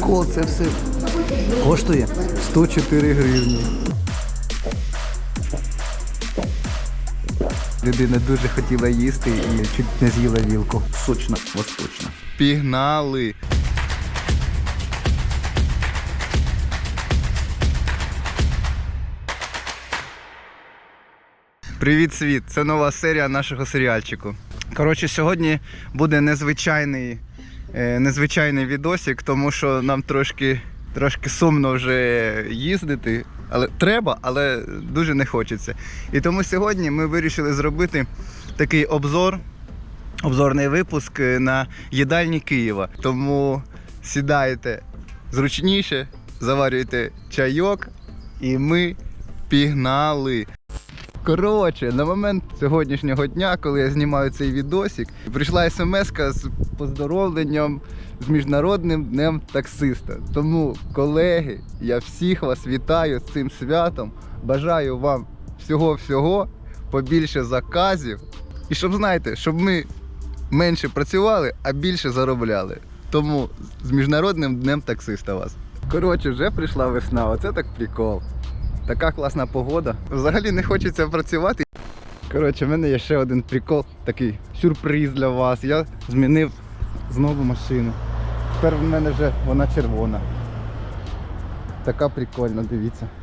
прикол, це все коштує 104 гривні. Людина дуже хотіла їсти і чуть не з'їла вілку. Сочно, восточно. Пігнали! Привіт, світ! Це нова серія нашого серіальчику. Коротше, сьогодні буде незвичайний, незвичайний відосик, тому що нам трошки, трошки сумно вже їздити. Але треба, але дуже не хочеться. І тому сьогодні ми вирішили зробити такий обзор обзорний випуск е, на їдальні Києва. Тому сідайте зручніше, заварюйте чайок, і ми пігнали. Коротше, на момент сьогоднішнього дня, коли я знімаю цей відосик, прийшла смс з поздоровленням з міжнародним днем таксиста. Тому, колеги, я всіх вас вітаю з цим святом. Бажаю вам всього-всього, побільше заказів. І щоб знаєте, щоб ми менше працювали, а більше заробляли. Тому з міжнародним днем таксиста вас. Коротше, вже прийшла весна, оце так прикол. Така класна погода. Взагалі не хочеться працювати. Коротше, в мене є ще один прикол, такий сюрприз для вас. Я змінив знову машину. Тепер в мене вже вона червона. Така прикольна, дивіться. –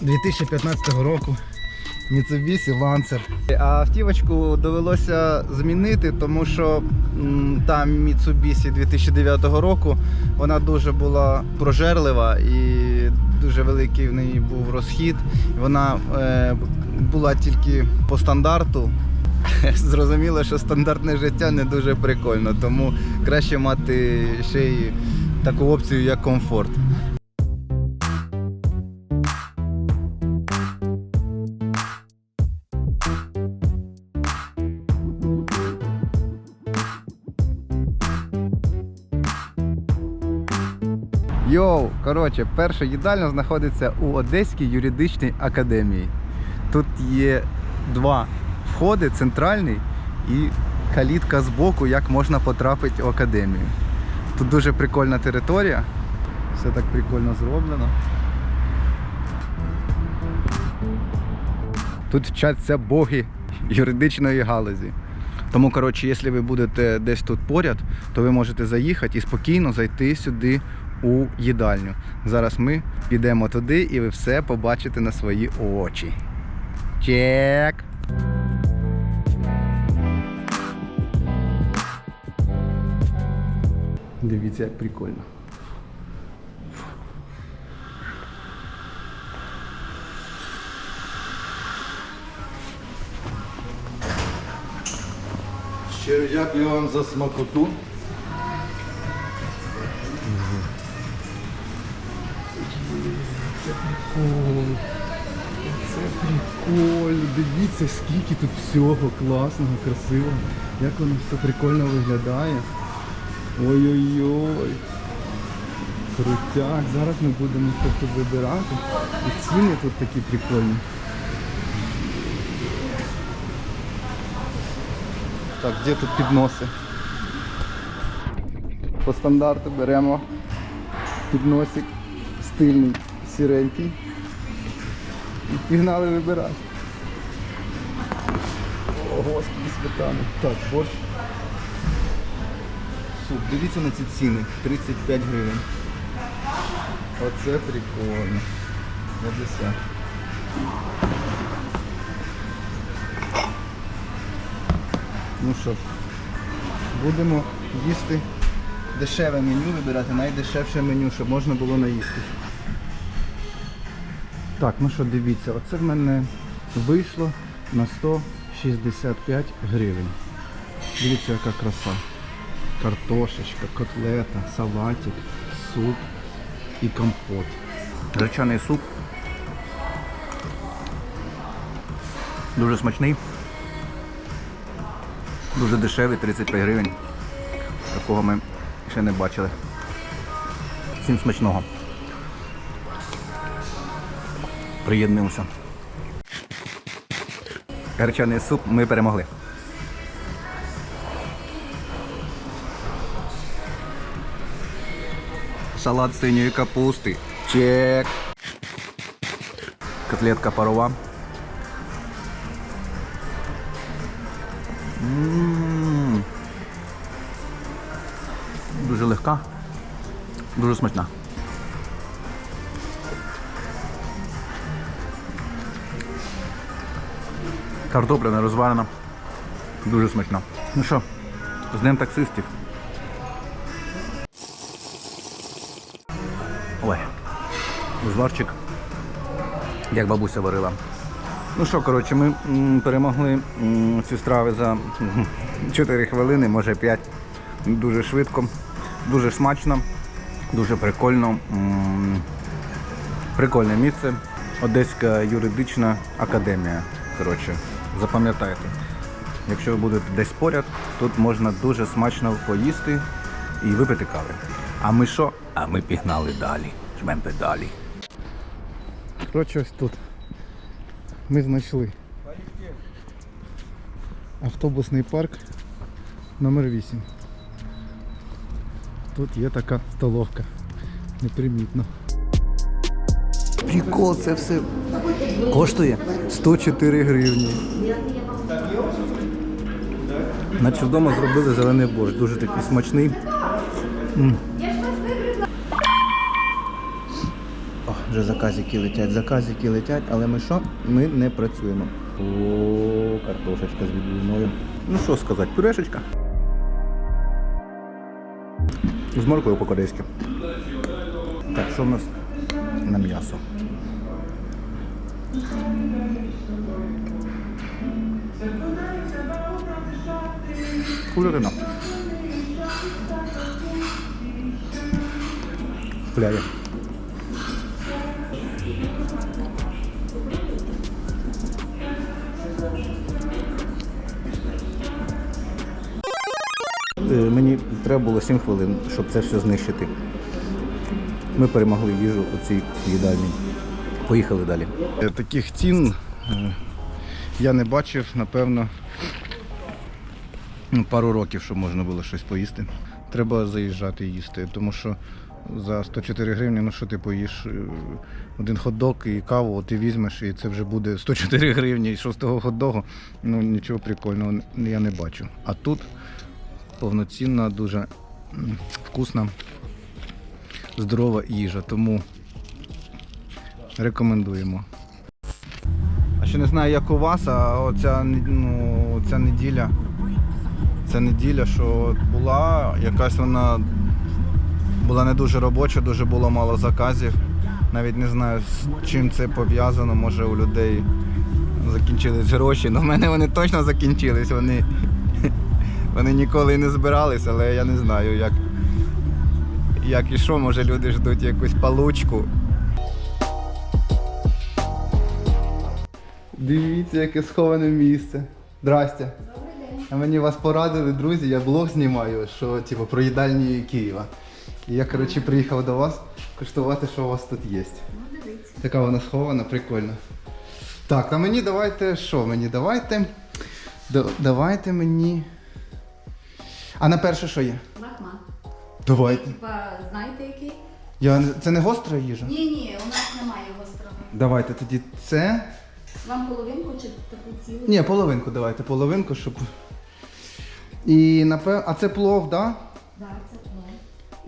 2015 року Mitsubishi Lancer. А автівочку довелося змінити, тому що та Mitsubishi 2009 року вона дуже була прожерлива і дуже великий в неї був розхід. Вона е, була тільки по стандарту. Зрозуміло, що стандартне життя не дуже прикольно, тому краще мати ще й таку опцію, як комфорт. Йоу, коротше, перша їдальня знаходиться у Одеській юридичній академії. Тут є два входи, центральний і калітка з боку, як можна потрапити в академію. Тут дуже прикольна територія. Все так прикольно зроблено. Тут вчаться боги юридичної галузі. Тому, коротше, якщо ви будете десь тут поряд, то ви можете заїхати і спокійно зайти сюди у їдальню. Зараз ми підемо туди і ви все побачите на свої очі. Чек! Дивіться, як прикольно. Щиро дякую вам за смакоту. Прикол. Це прикольно. Дивіться, скільки тут всього класного, красивого. Як воно все прикольно виглядає. Ой-ой-ой. Крутяк. Зараз ми будемо щось тут вибирати. І ціни тут такі прикольні. Так, де тут підноси? По стандарту беремо підносик стильний, сіренький. І пігнали вибирати. О, господи, сметана. Так, борщ. Суп, дивіться на ці ціни. 35 гривень. Оце прикольно. 50. Ну що ж, будемо їсти дешеве меню, вибирати найдешевше меню, щоб можна було наїсти. Так, ну що, дивіться, оце в мене вийшло на 165 гривень. Дивіться, яка краса. Картошечка, котлета, салатик, суп і компот. Гречаний суп. Дуже смачний. Дуже дешевий, 35 гривень. Такого ми ще не бачили. Всім смачного. Приєднуємося. Гречаний суп, ми перемогли. Салат синьої капусти. Чек. Котлетка парова. М. Дуже легка. Дуже смачна. Картопля не розварена. Дуже смачна. Ну що, з днем таксистів. Ой, узварчик, як бабуся варила. Ну що, коротше, ми перемогли ці страви за 4 хвилини, може 5. Дуже швидко, дуже смачно, дуже прикольно. Прикольне місце. Одеська юридична академія. Коротше, запам'ятайте. Якщо ви будете десь поряд, тут можна дуже смачно поїсти і випити кави. А ми що? А ми пігнали далі. Жмем педалі. Коротше, ось тут. Ми знайшли автобусний парк номер 8. Тут є така столовка. Непримітно. Прикол, це все коштує 104 гривні. Наче вдома зробили зелений борщ, дуже такий смачний. О, вже заказики летять, заказики летять, але ми що? Ми не працюємо. О, картошечка з відбивною. Ну що сказати, пюрешечка. З морквою по-корейськи. Так, що в нас на м'ясо? Кулерина. Фляє. Е, Мені треба було 7 хвилин, щоб це все знищити. Ми перемогли їжу у цій їдальні. Поїхали далі. Таких цін е, я не бачив, напевно, ну, пару років, щоб можна було щось поїсти. Треба заїжджати і їсти, тому що за 104 гривні, ну що ти поїш? Е, Один хот-дог і каву ти візьмеш, і це вже буде 104 гривні. І з хот-догу, ну нічого прикольного я не бачу. А тут повноцінна, дуже вкусна, здорова їжа, тому рекомендуємо. А ще не знаю, як у вас, а оця, ну, ця неділя. Ця неділя, що була, якась вона була не дуже робоча, дуже було мало заказів. Навіть не знаю, з чим це пов'язано. Може у людей закінчились гроші. Ну, в мене вони точно закінчились. Вони, вони ніколи не збирались, але я не знаю, як, як і що, може люди ждуть якусь палучку. Дивіться, яке сховане місце. Здрасте. Добрий А мені вас порадили, друзі, я блог знімаю, що типу, про їдальні Києва. І я, коротше, приїхав до вас коштувати, що у вас тут є. Така вона схована, прикольно. Так, а мені давайте що? Мені давайте. Да- давайте мені. А на перше що є? Лахман. Давайте. Типа, знаєте який? Я... не- Це не гостра їжа? Ні, ні, у нас немає гострого. Давайте тоді це. Вам половинку чи таку цілу? Ні, половинку давайте, половинку, щоб. І напевно. А це плов, так? Да? Да, це плов.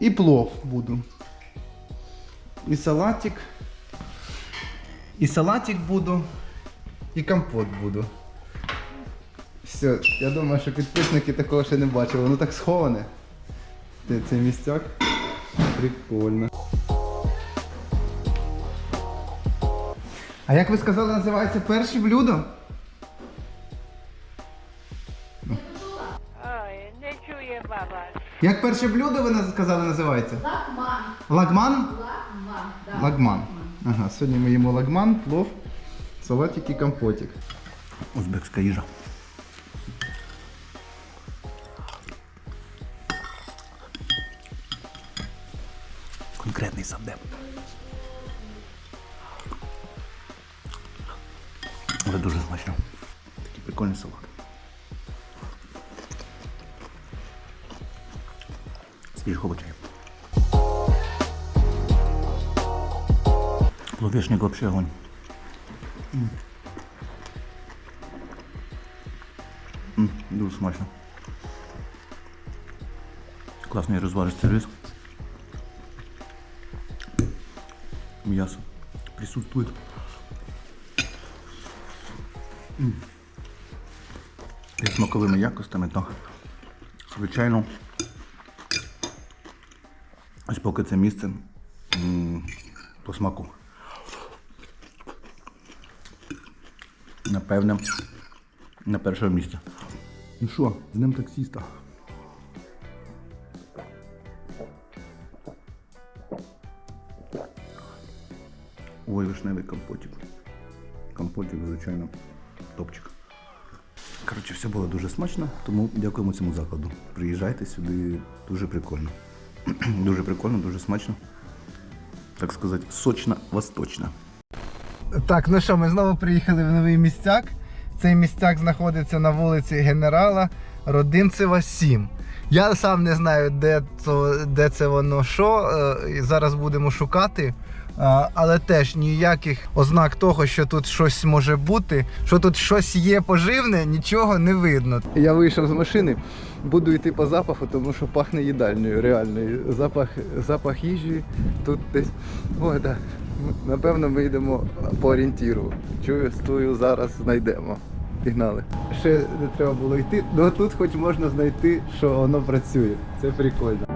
І плов буду. І салатик. І салатик буду. І компот буду. Все, я думаю, що підписники такого ще не бачили. Воно так сховане. Це- Цей містяк. Прикольно. А як ви сказали, називається перше блюдо? Ой, не чує баба. Як перше блюдо ви наз- сказали називається? Лахман. Лагман? Лахман, да. Лагман. Ага, сьогодні ми їмо лагман, плов, салатик і компотик. Узбекська їжа. Конкретний савдеп. Але дуже смачно. Такі Прикольний салат. Свіжих овочей. Пловішник вообще огонь. Дуже смачно. Класний розваристий рис. М'ясо присутствует. І смаковими якостями, то звичайно. Ось поки це місце по смаку. Напевне, на першому місці. Ну що, з ним таксіста. Вишневий компотик. Компотик, звичайно, топчик. Коротше, все було дуже смачно, тому дякуємо цьому закладу. Приїжджайте сюди, дуже прикольно. дуже прикольно, дуже смачно. Так сказати, сочно, восточно. Так, ну що, ми знову приїхали в новий містяк. Цей містяк знаходиться на вулиці Генерала Родинцева, 7. Я сам не знаю, де це, де це воно що. е, Зараз будемо шукати. Але теж ніяких ознак того, що тут щось може бути, що тут щось є поживне, нічого не видно. Я вийшов з машини, буду йти по запаху, тому що пахне їдальнею, реально. Запах, запах їжі тут десь. Ой, так. Напевно, ми йдемо по орієнтіру. Чую, стою, зараз знайдемо. Пігнали. Ще не треба було йти, ну тут хоч можна знайти, що воно працює. Це прикольно.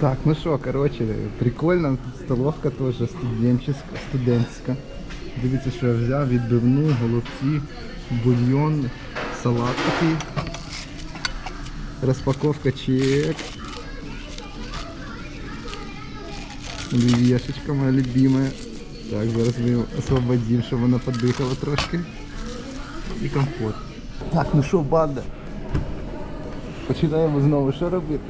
Так, ну що, коротше, прикольно. Столовка теж студентська. Дивіться, що я взяв, відбивну, голубці, бульйон, салат такий. Розпаковка чек. Оливьешечка моя любимая. Так, зараз ми освободимо, щоб вона подихала трошки. І компот. Так, ну що, банда? Починаємо знову що робити?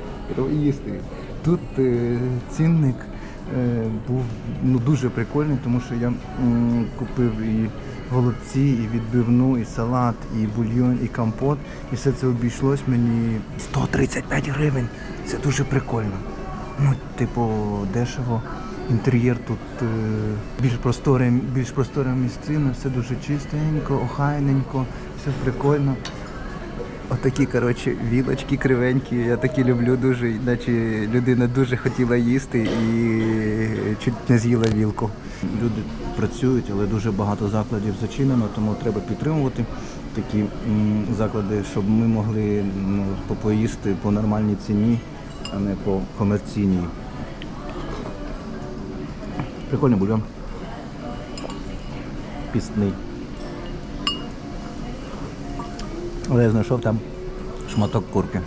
Їсти. Тут е, цінник е, був ну, дуже прикольний, тому що я купив і голубці, і відбивну, і салат, і бульйон, і компот. І все це обійшлось мені 135 гривень. Це дуже прикольно. Ну, типу, дешево. Інтер'єр тут е, більш просторе, більш простора місцина, все дуже чистенько, охайненько, все прикольно. Отакі, коротше, вілочки кривенькі, я такі люблю дуже, наче людина дуже хотіла їсти і чуть не з'їла вілку. Люди працюють, але дуже багато закладів зачинено, тому треба підтримувати такі заклади, щоб ми могли ну, попоїсти по нормальній ціні, а не по комерційній. Прикольний бульон. Пісний. Але я знайшов там шматок курки.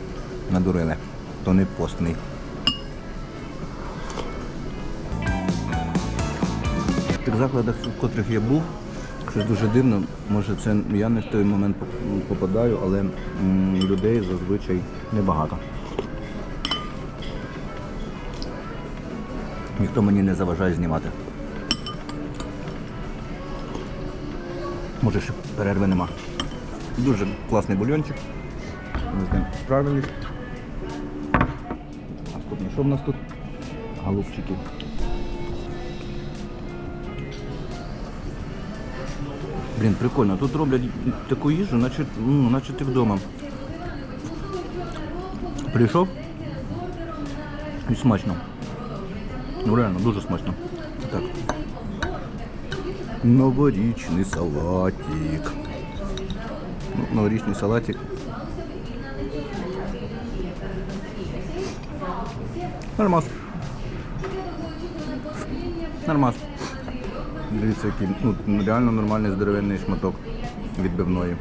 Надурили. То не постний. В тих закладах, в котрих я був, щось дуже дивно, може це я не в той момент попадаю, але людей зазвичай небагато. Ніхто мені не заважає знімати. Може ще перерви нема. Дуже класний бульончик. Ми з ним справились. Наступне, що в нас тут? Голубчики. Блін, прикольно. Тут роблять таку їжу, наче, ну, наче ти вдома. Прийшов і смачно. Ну реально, дуже смачно. Так. Новорічний салатик. Новорічний салатик. Нормас. Нормас. Дивіться, який ну, реально нормальний здоровенний шматок відбивної.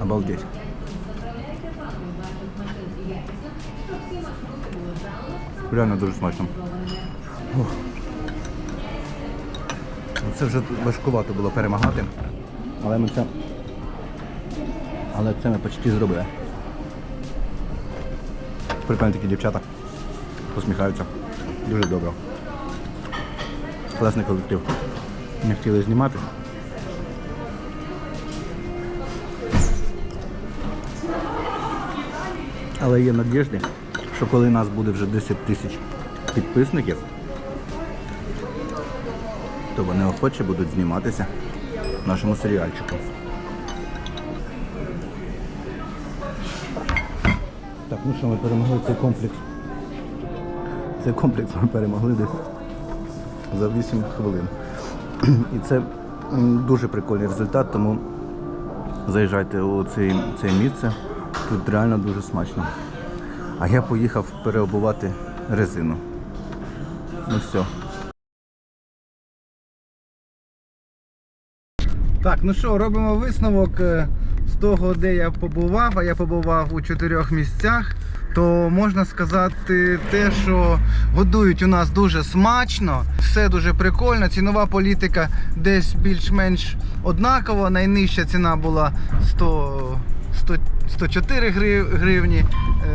Обалдеть. Реально дуже смачно. Ох. Це вже важкувато було перемагати. Але ми це. Але це ми почти зробили. Прикольні такі дівчата. Посміхаються. Дуже добре. Класний колектив. Не хотіли знімати. Але є надіжди, що коли нас буде вже 10 тисяч підписників, то вони охоче будуть зніматися в нашому серіальчику. Так, ну що, ми перемогли цей комплекс. Цей комплекс ми перемогли десь за 8 хвилин. І це дуже прикольний результат, тому заїжджайте у цей, це місце. Тут реально дуже смачно. А я поїхав переобувати резину. Ну все. Так, ну що, робимо висновок е, з того, де я побував, а я побував у чотирьох місцях. То можна сказати те, що годують у нас дуже смачно, все дуже прикольно. Цінова політика десь більш-менш однакова. Найнижча ціна була 100, 100, 104 грив- гривні.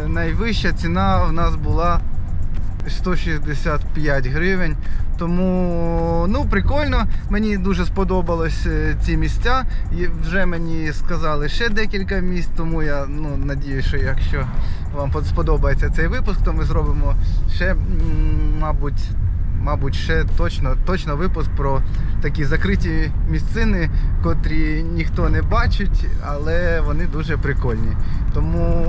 Е, Найвища ціна в нас була 165 гривень. Тому ну прикольно. Мені дуже сподобались е, ці місця. Вже мені сказали ще декілька місць, тому я ну надію, що якщо вам сподобається цей випуск, то ми зробимо ще, мабуть. Мабуть, ще точно, точно випуск про такі закриті місцини, котрі ніхто не бачить, але вони дуже прикольні. Тому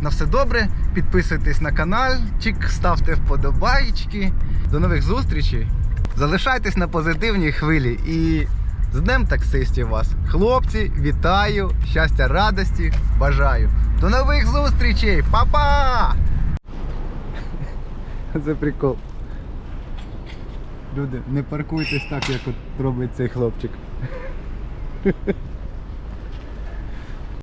на все добре. Підписуйтесь на каналчик, ставте вподобайки. До нових зустрічей. Залишайтесь на позитивній хвилі. І з Днем таксистів вас. Хлопці, вітаю! Щастя, радості, бажаю. До нових зустрічей! Па-па! Це прикол. Люди, не паркуйтесь так, як от робить цей хлопчик.